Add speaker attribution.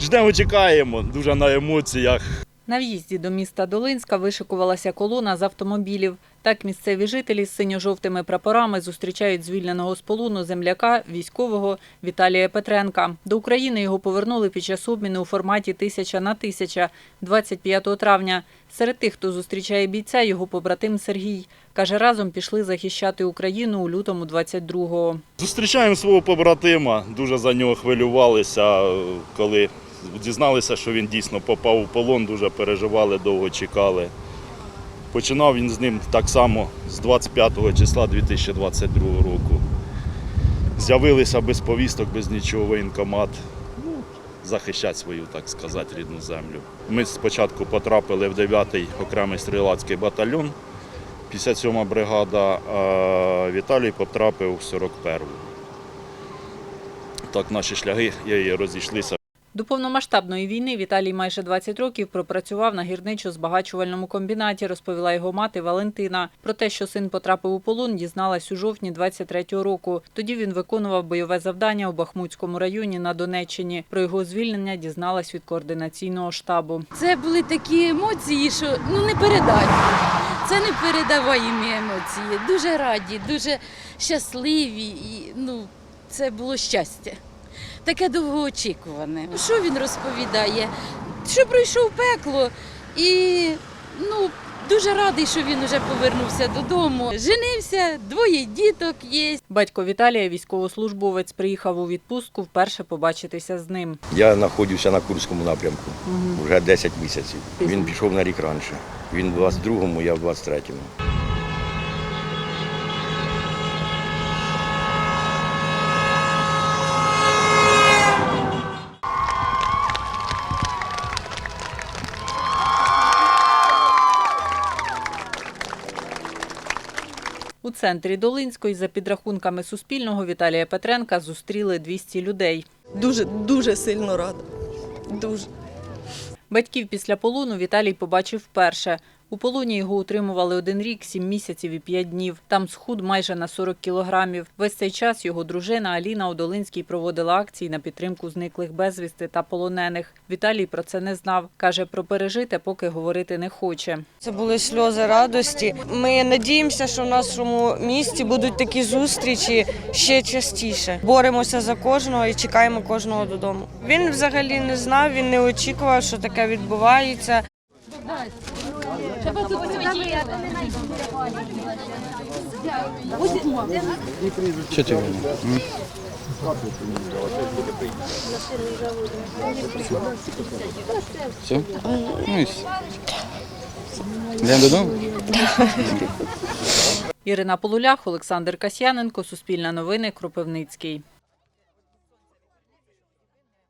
Speaker 1: ждемо, чекаємо, дуже на емоціях.
Speaker 2: На в'їзді до міста Долинська вишикувалася колона з автомобілів. Так місцеві жителі з синьо-жовтими прапорами зустрічають звільненого з полону земляка військового Віталія Петренка. До України його повернули під час обміну у форматі тисяча на тисяча 25 травня. Серед тих, хто зустрічає бійця, його побратим Сергій. Каже, разом пішли захищати Україну у лютому 22-го.
Speaker 1: Зустрічаємо свого побратима, дуже за нього хвилювалися, коли дізналися, що він дійсно попав у полон, дуже переживали, довго чекали. Починав він з ним так само з 25 числа 2022 року. З'явилися без повісток, без нічого воєнкомат. Ну, захищати свою, так сказати, рідну землю. Ми спочатку потрапили в 9-й окремий стрілацький батальйон, 57-ма бригада, а Віталій потрапив в 41-ту. Так наші шляги розійшлися.
Speaker 2: До повномасштабної війни Віталій майже 20 років пропрацював на гірничо-збагачувальному комбінаті, розповіла його мати Валентина. Про те, що син потрапив у полон, дізналась у жовтні 23-го року. Тоді він виконував бойове завдання у Бахмутському районі на Донеччині. Про його звільнення дізналась від координаційного штабу.
Speaker 3: Це були такі емоції, що ну не передати. Це не передаваємі емоції. Дуже раді, дуже щасливі. І, ну, це було щастя. Таке довгоочікуване. Що він розповідає? Що пройшов пекло і ну, дуже радий, що він вже повернувся додому. Женився, двоє діток є.
Speaker 2: Батько Віталія, військовослужбовець, приїхав у відпустку вперше побачитися з ним.
Speaker 4: Я знаходжуся на Курському напрямку вже 10 місяців. Він пішов на рік раніше. Він в 22-му, я в 23-му.
Speaker 2: У центрі Долинської, за підрахунками Суспільного, Віталія Петренка зустріли 200 людей.
Speaker 5: Дуже дуже сильно рада. Дуже.
Speaker 2: Батьків після полону Віталій побачив вперше. У полоні його утримували один рік, сім місяців і п'ять днів. Там схуд майже на 40 кілограмів. Весь цей час його дружина Аліна у Долинській проводила акції на підтримку зниклих безвісти та полонених. Віталій про це не знав. Каже, про пережите поки говорити не хоче.
Speaker 6: Це були сльози радості. Ми надіємося, що в нашому місті будуть такі зустрічі ще частіше. Боремося за кожного і чекаємо кожного додому. Він взагалі не знав, він не очікував, що таке відбувається.
Speaker 7: Що ти? Все? Ну і все.
Speaker 2: Ірина Полулях, Олександр Касьяненко, Суспільне новини, Кропивницький.